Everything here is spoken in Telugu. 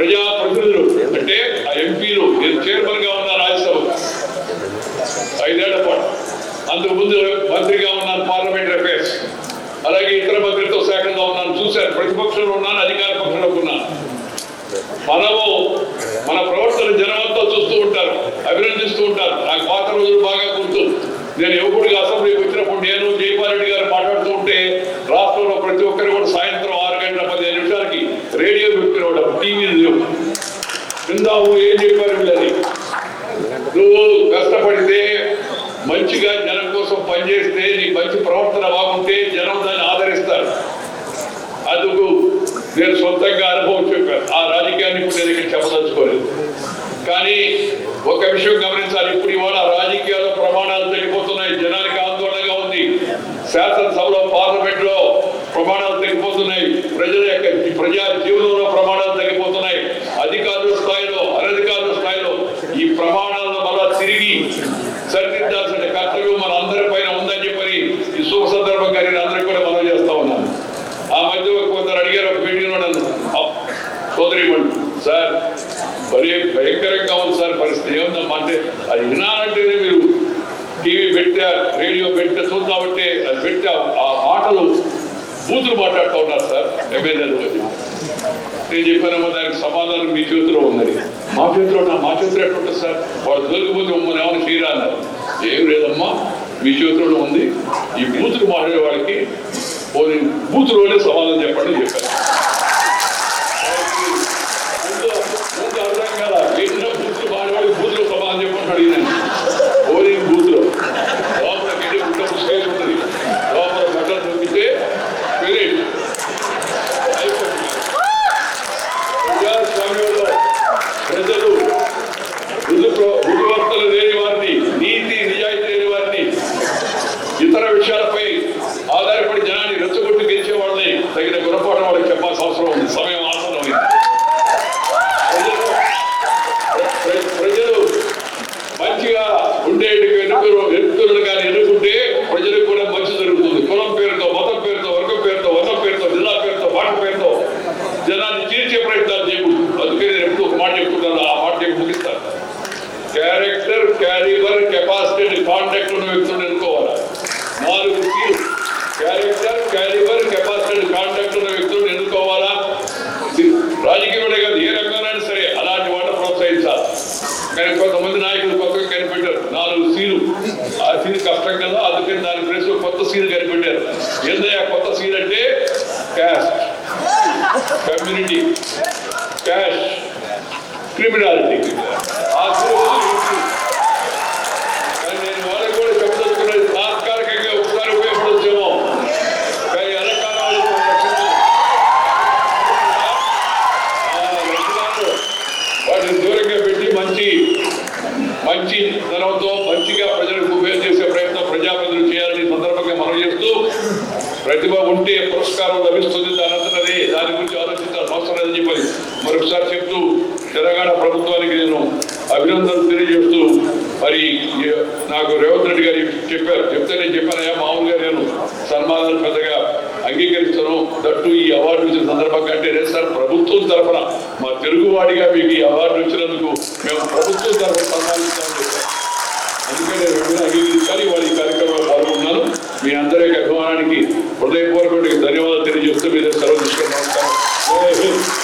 ప్రజాప్రతినిధులు అంటే ఆ ఎంపీలు నేను చైర్మన్గా ఉన్నా రాజ్యసభ. ఐదేళ్ళ పాటు. అందుకు ముందు మంత్రిగా ఉన్నాను పార్లమెంటరీ అఫేర్స్ అలాగే ఇతర మంత్రితో శాఖగా ఉన్నాను. చూశాను. ప్రతిపక్షంలో ఉన్నాను అధికార పక్షంలో ఉన్నాను. మనము మన ప్రవర్తన జనమంతా చూస్తూ ఉంటారు అభినందిస్తూ ఉంటారు. నాకు పాత రోజులు బాగా గుర్తు. నేను యువకుడిగా అసెంబ్లీకి వచ్చినప్పుడు నేను జయపాల్ గారు మాట్లాడుతూ ఉంటే రాష్ట్రంలో ప్రతి ఒక్కరు కూడా సాయంత్రం ఆరు గంటల పదిహేను నిమిషాలకి రేడియో పెట్టుకునేవాడు టీవీ లేవు ఏం చెప్పారు నువ్వు కష్టపడితే మంచిగా జనం కోసం పనిచేస్తే నీ మంచి ప్రవర్తన బాగుంటే జనం దాన్ని ఆదరిస్తారు. అందుకు నేను సొంతంగా అనుభవం చెప్పాను. ఆ రాజకీయాన్ని ఇప్పుడు నేను ఇక్కడ చెప్పదలుచుకోలేదు. కానీ ఒక విషయం గమనించాలి. ఇప్పుడు ఇవాళ రాజకీయాల ప్రమాణాలు తగ్గిపోతున్నాయి. జనానికి ఆందోళనగా ఉంది. శాసనసభలో పార్లమెంట్లో ప్రమాణాలు తగ్గిపోతున్నాయి. ప్రజల యొక్క ప్రజా జీవనంలో ప్రమాణాలు తగ్గిపోతున్నాయి అధికారుల స్థాయిలో అనధికారుల స్థాయిలో ఈ ప్రమాణాలను మళ్ళా తిరిగి సరిదిద్దాల్సిన కర్తవ్యం మన అందరి పైన ఉందని చెప్పని ఈ శుభ సందర్భంగా నేను అందరికీ కూడా మనం చేస్తా ఉన్నాను ఆ మధ్య కొందరు అడిగారు ఒక మీటింగ్లో నన్ను సోదరి సార్ మరి భయంకరంగా ఉంది సార్ పరిస్థితి. ఏముందమ్మా అంటే అది వినాలంటేనే మీరు టీవీ పెట్టా రేడియో పెట్టా చూద్దామంటే అది పెట్టా ఆ మాటలు బూతులు మాట్లాడుతూ ఉన్నారు సార్. ఎమ్మెల్యేలు నేను చెప్పానమ్మా దానికి సమాధానం మీ చేతిలో ఉందని. మా చేతిలో మా చేతిలో ఎట్లుంటుంది సార్? వాడు దొరికిపోతే మమ్మల్ని ఏమైనా చేయరా అన్నారు. ఏం లేదమ్మా మీ చేతిలో ఉంది. ఈ బూతులు మాట్లాడే వాళ్ళకి పోనీ బూతులోనే సమాధానం విషయాలపై ఆధారపడి జనాన్ని రెచ్చగొట్టి గెలిచే వాళ్ళని తగిన గుణపాఠం వాళ్ళకి చెప్పాల్సిన అవసరం ఉంది. సమయం ఆసన్నమైంది ప్రజలు మంచిగా ఉండే వ్యక్తులను కానీ ఎన్నుకుంటే ప్రజలకు కూడా మంచి జరుగుతుంది. కులం పేరుతో మతం పేరుతో వర్గం పేరుతో వర్ణం పేరుతో జిల్లా పేరుతో మాట పేరుతో జనాన్ని తీర్చే ప్రయత్నాలు చేయకూడదు. అందుకే నేను ఎప్పుడు ఒక మాట చెప్తున్నాను. ఆ మాట చెప్పి ముగిస్తాను. క్యారెక్టర్ క్యాలిబర్ కెపాసిటీ కాంటాక్ట్ ఉన్న వ్యక్తులు ఎన్నుకోవాలి నాలుగు తీరు క్యారెక్టర్ క్యాలిబర్ కెపాసిటీ కాంటాక్ట్ ఉన్న వ్యక్తులను ఎన్నుకోవాలా ఇది రాజకీయంలో కాదు ఏ రంగంలో సరే అలాంటి వాళ్ళని ప్రోత్సహించాలి కానీ కొంతమంది నాయకులు కొత్తగా కనిపెట్టారు. నాలుగు సీలు. ఆ సీల్ కష్టం కదా అందుకని దాని ప్లేస్లో కొత్త సీల్ కనిపెట్టారు. ఏందయ్యా కొత్త సీల్ అంటే? Caste community. క్యాష్. క్రిమినాలిటీ. ఆ సీల్ వదిలి కానీ నేను వాళ్ళకి కూడా చెప్పదలుచుకున్నది తాత్కాలికంగా ఒకసారి ఉపయోగపడొచ్చేమో కానీ ఎలకాలం వాటిని దూరంగా పెట్టి మంచి మంచి ధనంతో మంచిగా ప్రజలకు ఉపయోగం చేసే ప్రయత్నం ప్రజాప్రతినిధులు చేయాలని సందర్భంగా మనం చేస్తూ ప్రతిభ ఉంటే పురస్కారం లభిస్తుంది దాని అంతటది దాని గురించి ఆలోచించాల్సిన అవసరం లేదని చెప్పి మరొకసారి చెప్తూ తెలంగాణ ప్రభుత్వానికి నేను అభినందనలు తెలియజేస్తూ మరి నాకు రేవంత్ రెడ్డి గారు చెప్పారు. చెప్తే నేను చెప్పానయ్యా మామూలుగా నేను సన్మానాలు పెద్దగా అంగీకరిస్తాను. దట్టు ఈ అవార్డు ఇచ్చిన సందర్భంగా అంటే సార్ ప్రభుత్వం తరఫున మా తెలుగువాడిగా మీకు ఈ అవార్డు యాజమానానికి హృదయపూర్వక ధన్యవాదాలు తెలియజేస్తూ మీద సెలవు తీసుకున్నాను